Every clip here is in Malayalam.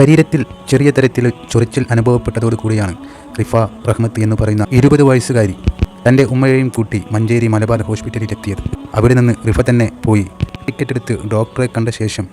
ശരീരത്തിൽ ചെറിയ തരത്തിൽ ചൊറിച്ചിൽ അനുഭവപ്പെട്ടതോടുകൂടിയാണ് റിഫ റഹ്മത്ത് എന്ന് പറയുന്ന ഇരുപത് വയസ്സുകാരി തന്റെ ഉമ്മയെയും കൂട്ടി മഞ്ചേരി മലബാർ ഹോസ്പിറ്റലിൽ എത്തിയത് അവിടെ നിന്ന് റിഫ തന്നെ പോയി ടിക്കറ്റ് എടുത്ത് ഡോക്ടറെ കണ്ട ശേഷം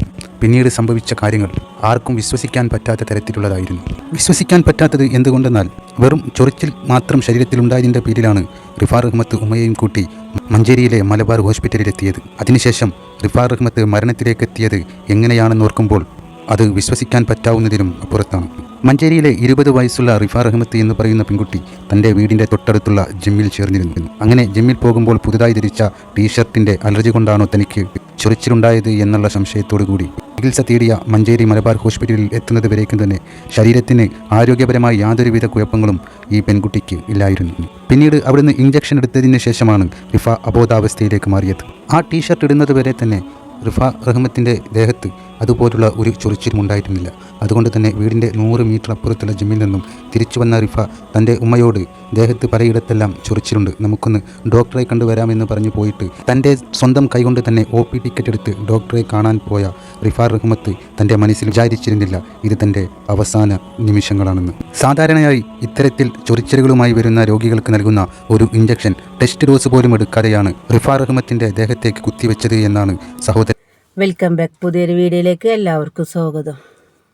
പിന്നീട് സംഭവിച്ച കാര്യങ്ങൾ ആർക്കും വിശ്വസിക്കാൻ പറ്റാത്ത തരത്തിലുള്ളതായിരുന്നു. വിശ്വസിക്കാൻ പറ്റാത്തത് എന്തുകൊണ്ടെന്നാൽ വെറും ചൊറിച്ചിൽ മാത്രം ശരീരത്തിലുണ്ടായതിന്റെ പേരിലാണ് റിഫ റഹ്മത്ത് ഉമ്മയെയും കൂട്ടി മഞ്ചേരിയിലെ മലബാർ ഹോസ്പിറ്റലിൽ എത്തിയത് അതിനുശേഷം റിഫ റഹ്മത്ത് മരണത്തിലേക്ക് എത്തിയത് എങ്ങനെയാണെന്ന് ഓർക്കുമ്പോൾ അത് വിശ്വസിക്കാൻ പറ്റാവുന്നതിനും അപ്പുറത്താണ്. മഞ്ചേരിയിലെ ഇരുപത് വയസ്സുള്ള റിഫ റഹ്മത്ത് എന്ന് പറയുന്ന പെൺകുട്ടി തന്റെ വീടിന്റെ തൊട്ടടുത്തുള്ള ജിമ്മിൽ ചേർന്നിരുന്നു. അങ്ങനെ ജിമ്മിൽ പോകുമ്പോൾ പുതുതായി ധരിച്ച ടീഷർട്ടിന്റെ അലർജി കൊണ്ടാണോ തനിക്ക് ചൊറിച്ചിലുണ്ടായത് എന്നുള്ള സംശയത്തോടു കൂടി. ചികിത്സ തേടിയ മഞ്ചേരി മലബാർ ഹോസ്പിറ്റലിൽ എത്തുന്നത് വരേക്കും തന്നെ ശരീരത്തിന് ആരോഗ്യപരമായി യാതൊരുവിധ കുഴപ്പങ്ങളും ഈ പെൺകുട്ടിക്ക് ഇല്ലായിരുന്നു. പിന്നീട് അവിടുന്ന് ഇഞ്ചക്ഷൻ എടുത്തതിന് ശേഷമാണ് റിഫ അബോധാവസ്ഥയിലേക്ക് മാറിയത്. ആ ടീഷർട്ട് ഇടുന്നത് വരെ തന്നെ റിഫ റഹ്മത്തിന്റെ ദേഹത്ത് അതുപോലുള്ള ഒരു ചൊറിച്ചിലും ഉണ്ടായിരുന്നില്ല. അതുകൊണ്ട് തന്നെ വീടിന്റെ നൂറ് മീറ്റർ അപ്പുറത്തുള്ള ജിമ്മിൽ നിന്നും തിരിച്ചു വന്ന റിഫ തന്റെ ഉമ്മയോട് ദേഹത്ത് പലയിടത്തെല്ലാം ചൊറിച്ചിലുണ്ട്. നമുക്കൊന്ന് ഡോക്ടറെ കണ്ടുവരാമെന്ന് പറഞ്ഞു പോയിട്ട് തന്റെ സ്വന്തം കൈകൊണ്ട് തന്നെ ഒ പി ടിക്കറ്റ് എടുത്ത് ഡോക്ടറെ കാണാൻ പോയ റിഫ റഹ്മത്ത് തന്റെ മനസ്സിൽ വിചാരിച്ചിരുന്നില്ല. ഇത് തന്റെ അവസാന നിമിഷങ്ങളാണെന്ന്. സാധാരണയായി ഇത്തരത്തിൽ ചൊറിച്ചിലുകളുമായി വരുന്ന രോഗികൾക്ക് നൽകുന്ന ഒരു ഇഞ്ചക്ഷൻ ടെസ്റ്റ് ഡോസ് പോലും എടുക്കാതെയാണ് റിഫ റഹ്മത്തിന്റെ ദേഹത്തേക്ക് കുത്തിവെച്ചത് എന്നാണ് സഹോദരൻ വെൽക്കം ബാക്ക് പുതിയൊരു വീഡിയോയിലേക്ക് എല്ലാവർക്കും സ്വാഗതം.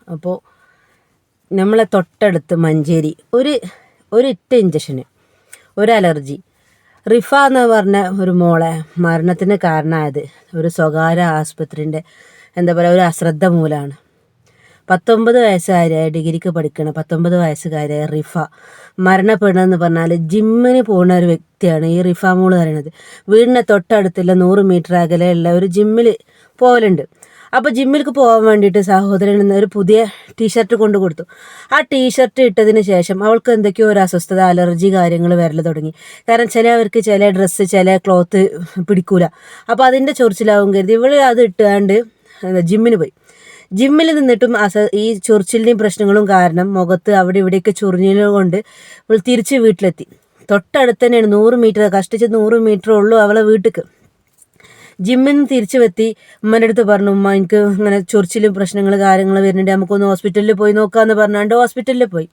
അപ്പോൾ നമ്മളെ തൊട്ടടുത്ത് മഞ്ചേരി ഒരു ഒരു ഇറ്റ ഇഞ്ചക്ഷന് ഒരു അലർജി റിഫ എന്ന് പറഞ്ഞ ഒരു മോളെ മരണത്തിന് കാരണമായത് ഒരു സ്വകാര്യ ആസ്പത്രിന്റെ എന്താ പറയുക ഒരു അശ്രദ്ധ മൂലമാണ് പത്തൊമ്പത് വയസ്സുകാരിയായ ഡിഗ്രിക്ക് പഠിക്കണ പത്തൊമ്പത് വയസ്സുകാരിയായ റിഫ മരണപ്പെടണമെന്ന് പറഞ്ഞാൽ ജിമ്മിന് പോകുന്ന ഒരു വ്യക്തിയാണ് ഈ റിഫ മോൾ പറയുന്നത്. വീടിന്റെ തൊട്ടടുത്തുള്ള നൂറ് മീറ്റർ അകലെയുള്ള ഒരു ജിമ്മിൽ പോകലുണ്ട് അപ്പോൾ ജിമ്മിലേക്ക് പോകാൻ വേണ്ടിയിട്ട് സഹോദരൻ ഒരു പുതിയ ടീഷർട്ട് കൊണ്ടു കൊടുത്തു. ആ ടീഷർട്ട് ഇട്ടതിന് ശേഷം അവൾക്ക് എന്തൊക്കെയോ ഒരു അസ്വസ്ഥത അലർജി കാര്യങ്ങൾ വരൽ തുടങ്ങി. കാരണം ചിലവർക്ക് ചില ഡ്രസ്സ് ചില ക്ലോത്ത് പിടിക്കൂല. അപ്പോൾ അതിന്റെ ചൊറിച്ചിലാവും കരുതി ഇവൾ അത് ഇട്ടാണ്ട് ജിമ്മിന് പോയി. ജിമ്മിൽ നിന്നിട്ടും അസ ഈ ചൊറിച്ചിലിന്റെയും പ്രശ്നങ്ങളും കാരണം മുഖത്ത് അവിടെ ഇവിടെയൊക്കെ ചൊറിഞ്ഞത് കൊണ്ട് ഇവൾ തിരിച്ച് വീട്ടിലെത്തി. തൊട്ടടുത്ത് തന്നെയാണ് നൂറ് മീറ്റർ കഷ്ടിച്ച് നൂറ് മീറ്റർ ഉള്ളൂ അവളെ വീട്ടിക്ക്. ജിമ്മിൽ നിന്ന് തിരിച്ചു എത്തി ഉമ്മന്റെ അടുത്ത് പറഞ്ഞു ഉമ്മ എനിക്ക് ഇങ്ങനെ ചൊറിച്ചിലും പ്രശ്നങ്ങൾ കാര്യങ്ങൾ വരുന്നുണ്ട്. നമുക്കൊന്ന് ഹോസ്പിറ്റലിൽ പോയി നോക്കാമെന്ന് പറഞ്ഞാണ്ട് ഹോസ്പിറ്റലിൽ പോയി.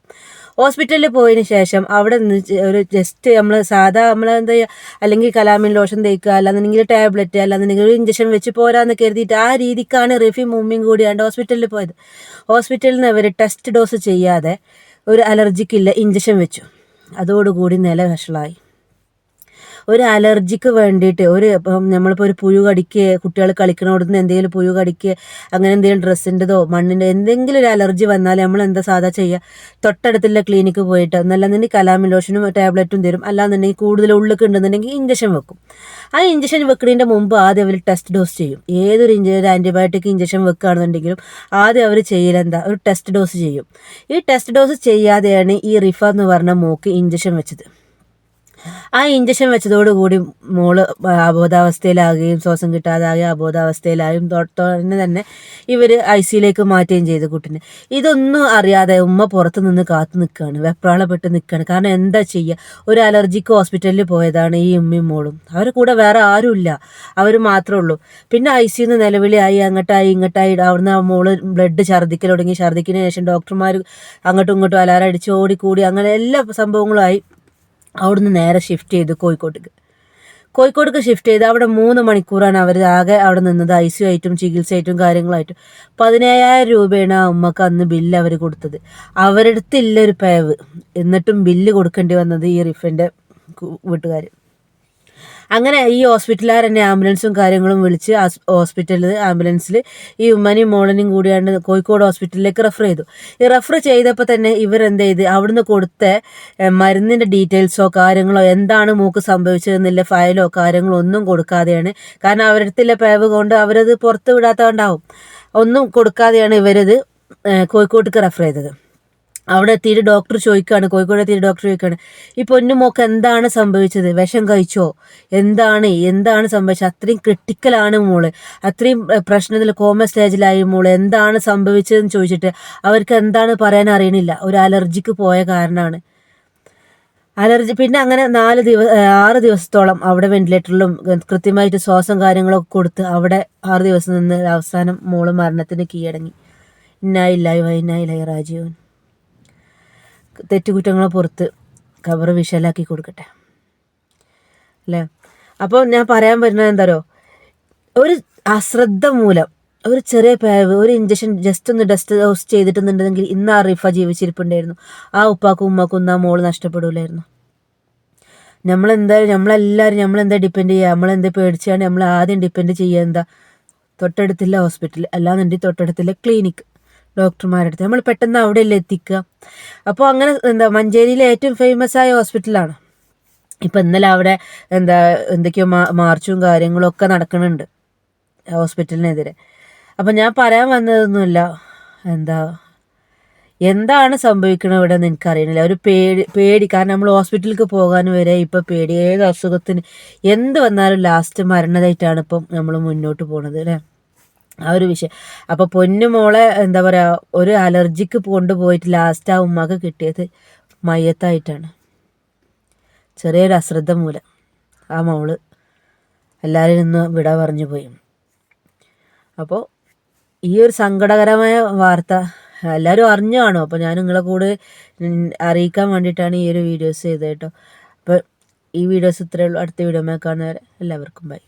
ഹോസ്പിറ്റലിൽ പോയതിന് ശേഷം അവിടെ നിന്ന് ഒരു ജസ്റ്റ് നമ്മൾ സാധാ നമ്മൾ എന്താ അല്ലെങ്കിൽ കലാമിൻ ലോഷൻ തേക്കുക അല്ലാന്നുണ്ടെങ്കിൽ ടാബ്ലറ്റ് അല്ലാന്നുണ്ടെങ്കിൽ ഒരു ഇഞ്ചക്ഷൻ വെച്ച് പോരാന്ന് കരുതിയിട്ട് ആ രീതിക്കാണ് റിഫി ഉമ്മയും കൂടിയാണ്ട് ഹോസ്പിറ്റലിൽ പോയത്. ഹോസ്പിറ്റലിൽ നിന്ന് അവർ ടെസ്റ്റ് ഡോസ് ചെയ്യാതെ ഒരു അലർജിക്കില്ല ഇഞ്ചക്ഷൻ വെച്ചു. അതോടുകൂടി നില വഷളായി. ഒരു അലർജിക്ക് വേണ്ടിയിട്ട് ഒരു ഇപ്പം നമ്മളിപ്പോൾ ഒരു പുഴു കടിക്കുക കുട്ടികൾ കളിക്കണോടത്ത് എന്തെങ്കിലും പുഴു കടിക്കുക അങ്ങനെ എന്തെങ്കിലും ഡ്രസ്സിന്റെതോ മണ്ണിന്റെ എന്തെങ്കിലും ഒരു അലർജി വന്നാൽ നമ്മൾ എന്താ സാധാ ചെയ്യുക തൊട്ടടുത്തുള്ള ക്ലിനിക്ക് പോയിട്ട് ഒന്നല്ലാന്നുണ്ടെങ്കിൽ കലാമിൻ ലോഷനും ടാബ്ലറ്റും തരും. അല്ലാന്നുണ്ടെങ്കിൽ കൂടുതൽ ഉള്ളിലേക്ക് ഉണ്ടെന്നുണ്ടെങ്കിൽ ഇഞ്ചക്ഷൻ വെക്കും. ആ ഇഞ്ചക്ഷൻ വെക്കുന്നതിന്റെ മുമ്പ് ആദ്യം അവർ ടെസ്റ്റ് ഡോസ് ചെയ്യും. ഏതൊരു ഇഞ്ച ഒരു ആന്റിബയോട്ടിക് ഇഞ്ചക്ഷൻ വെക്കുകയാണെന്നുണ്ടെങ്കിലും ആദ്യം അവർ ചെയ്യലെന്താ ഒരു ടെസ്റ്റ് ഡോസ് ചെയ്യും. ഈ ടെസ്റ്റ് ഡോസ് ചെയ്യാതെയാണ് ഈ റിഫ എന്ന് പറഞ്ഞ മൂക്ക് ഇഞ്ചക്ഷൻ വെച്ചത്. ആ ഇഞ്ചക്ഷൻ വെച്ചതോടുകൂടി മോൾ അബോധാവസ്ഥയിലാകുകയും ശ്വാസം കിട്ടാതാകുകയും അബോധാവസ്ഥയിലായും തൊട്ടന്നെ തന്നെ ഇവർ ഐ സിയിലേക്ക് മാറ്റുകയും ചെയ്തു കുട്ടിനെ. ഇതൊന്നും അറിയാതെ ഉമ്മ പുറത്ത് നിന്ന് കാത്തു നിൽക്കുകയാണ് വെപ്രാളപ്പെട്ട് നിൽക്കുകയാണ് കാരണം എന്താ ചെയ്യുക ഒരു അലർജിക്ക് ഹോസ്പിറ്റലിൽ പോയതാണ് ഈ ഉമ്മയും മോളും. അവരെ കൂടെ വേറെ ആരുമില്ല. അവർ മാത്രമേ ഉള്ളൂ. പിന്നെ ഐ സിയിൽ നിന്ന് നിലവിളിയായി അങ്ങോട്ടായി ഇങ്ങോട്ടായി അവിടുന്ന് ആ മോൾ ബ്ലഡ് ഛർദ്ദിക്കൽ തുടങ്ങി. ഛർദ്ദിക്കുന്നതിന് ശേഷം ഡോക്ടർമാർ അങ്ങോട്ടും ഇങ്ങോട്ടും അലാറടിച്ച് ഓടിക്കൂടി. അങ്ങനെ എല്ലാ സംഭവങ്ങളുമായി അവിടുന്ന് നേരെ ഷിഫ്റ്റ് ചെയ്തു കോഴിക്കോട്ടേക്ക്. കോഴിക്കോട്ടേക്ക് ഷിഫ്റ്റ് ചെയ്ത് അവിടെ മൂന്ന് മണിക്കൂറാണ് അവർ ആകെ അവിടെ നിന്നത് ഐ സി ആയിട്ടും ചികിത്സയായിട്ടും കാര്യങ്ങളായിട്ടും. പതിനയ്യായിരം രൂപയാണ് ആ ഉമ്മക്ക് അന്ന് ബില്ല് അവർ കൊടുത്തത്. അവരുടെ അടുത്തില്ല ഒരു പേവ്. എന്നിട്ടും ബില്ല് കൊടുക്കേണ്ടി വന്നത് ഈ റിഫന്റെ വീട്ടുകാർ അങ്ങനെ ഈ ഹോസ്പിറ്റലുകാർ തന്നെ ആംബുലൻസും കാര്യങ്ങളും വിളിച്ച് ഹോസ്പിറ്റലിൽ ആംബുലൻസിൽ ഈ ഉമ്മനെയും മോളനെയും കൂടിയാണ്ട് കോഴിക്കോട് ഹോസ്പിറ്റലിലേക്ക് റെഫർ ചെയ്തു. ഈ റെഫർ ചെയ്തപ്പോൾ തന്നെ ഇവരെന്ത് ചെയ്ത്? അവിടുന്ന് കൊടുത്ത മരുന്നിന്റെ ഡീറ്റെയിൽസോ കാര്യങ്ങളോ എന്താണ് മൂക്ക് സംഭവിച്ചതെന്നില്ല ഫയലോ കാര്യങ്ങളോ ഒന്നും കൊടുക്കാതെയാണ്. കാരണം അവരുടെ പേവ് കൊണ്ട് അവരത് പുറത്ത് വിടാത്തതുകൊണ്ടാവും. ഒന്നും കൊടുക്കാതെയാണ് ഇവരത് കോഴിക്കോട്ടേക്ക് റെഫർ ചെയ്തത്. അവിടെ എത്തിയിട്ട് ഡോക്ടർ ചോദിക്കുകയാണ് കോഴിക്കോട് എത്തിയിട്ട് ഡോക്ടർ ചോദിക്കുകയാണ് ഈ പൊന്നുമോക്ക് എന്താണ് സംഭവിച്ചത്? വിഷം കഴിച്ചോ? എന്താണ്? എന്താണ് സംഭവിച്ചത്? അത്രയും ക്രിട്ടിക്കലാണ് മോൾ. അത്രയും പ്രശ്നത്തിൽ കോമ സ്റ്റേജിലായി മോൾ. എന്താണ് സംഭവിച്ചതെന്ന് ചോദിച്ചിട്ട് അവർക്ക് എന്താണ് പറയാൻ അറിയണില്ല. ഒരു അലർജിക്ക് പോയ കാരണമാണ് അലർജി പിന്നെ അങ്ങനെ നാല് ദിവസം ആറ് ദിവസത്തോളം അവിടെ വെന്റിലേറ്ററിലും കൃത്യമായിട്ട് ശ്വാസം കാര്യങ്ങളൊക്കെ കൊടുത്ത് അവിടെ ആറ് ദിവസം നിന്ന് അവസാനം മോൾ മരണത്തിന് കീഴടങ്ങി. ഇന്നായില്ലായി വൈനായില്ലായി രാജീവൻ തെറ്റുകുറ്റങ്ങളെ പുറത്ത് കവർ വിശാലാക്കി കൊടുക്കട്ടെ. അല്ലേ? അപ്പോൾ ഞാൻ പറയാൻ പറ്റുന്നത് എന്താരോ ഒരു അശ്രദ്ധ മൂലം ഒരു ചെറിയ പേവ് ഒരു ഇഞ്ചക്ഷൻ ജസ്റ്റ് ഒന്ന് ഡസ്റ്റ് ഹൗസ് ചെയ്തിട്ടുണ്ടെങ്കിൽ ഇന്ന് ആ റിഫ ജീവിച്ചിരിപ്പുണ്ടായിരുന്നു. ആ ഉപ്പാക്കും ഉമ്മാക്കും ഇന്ന് ആ മോൾ നഷ്ടപ്പെടില്ലായിരുന്നു നമ്മളെന്തായാലും നമ്മളെല്ലാവരും നമ്മളെന്താ ഡിപ്പെൻഡ് ചെയ്യുക? നമ്മളെന്താ പേടിച്ചാണ് നമ്മൾ ആദ്യം ഡിപ്പെൻഡ് ചെയ്യുക എന്താ? തൊട്ടടുത്തുള്ള ഹോസ്പിറ്റൽ അല്ലാന്നുണ്ടെങ്കിൽ തൊട്ടടുത്തുള്ള ക്ലിനിക്ക് ഡോക്ടർമാരുടെ അടുത്ത് നമ്മൾ പെട്ടെന്ന് അവിടെയല്ലേ എത്തിക്കുക. അപ്പോൾ അങ്ങനെ എന്താ മഞ്ചേരിയിലെ ഏറ്റവും ഫേമസ് ആയ ഹോസ്പിറ്റലാണ് ഇപ്പം ഇന്നലെ അവിടെ എന്താ എന്തൊക്കെയോ മാർച്ചും കാര്യങ്ങളും ഒക്കെ നടക്കുന്നുണ്ട് ഹോസ്പിറ്റലിനെതിരെ അപ്പം ഞാൻ പറയാൻ വന്നതൊന്നുമില്ല എന്താ എന്താണ് സംഭവിക്കുന്നത് ഇവിടെ എന്ന് എനിക്കറിയണില്ല. ഒരു പേടി പേടി. കാരണം നമ്മൾ ഹോസ്പിറ്റലിലേക്ക് പോകാൻ വരെ ഇപ്പം പേടി. ഏത് അസുഖത്തിന് എന്ത് വന്നാലും ലാസ്റ്റ് മരണതായിട്ടാണ് ഇപ്പം നമ്മൾ മുന്നോട്ട് പോകുന്നത് അല്ലേ? ആ ഒരു വിഷയം. അപ്പോൾ പൊന്നു മോളെ എന്താ പറയാ ഒരു അലർജിക്ക് കൊണ്ടുപോയിട്ട് ലാസ്റ്റ് ആ ഉമ്മക്ക് കിട്ടിയത് മയ്യത്തായിട്ടാണ്. ചെറിയൊരു അശ്രദ്ധ മൂലം ആ മോൾ എല്ലാവരും നിന്ന് വിട പറഞ്ഞു പോയി. അപ്പോൾ ഈ ഒരു സങ്കടകരമായ വാർത്ത എല്ലാവരും അറിഞ്ഞു കാണും. അപ്പോൾ ഞാൻ നിങ്ങളെ കൂടെ അറിയിക്കാൻ വേണ്ടിയിട്ടാണ് ഈ ഒരു വീഡിയോസ് ചെയ്തത് കേട്ടോ. അപ്പോൾ ഈ വീഡിയോസ് ഇത്രയേ ഉള്ളൂ. അടുത്ത വീഡിയോ കാണുന്നവരെ എല്ലാവർക്കും ബൈ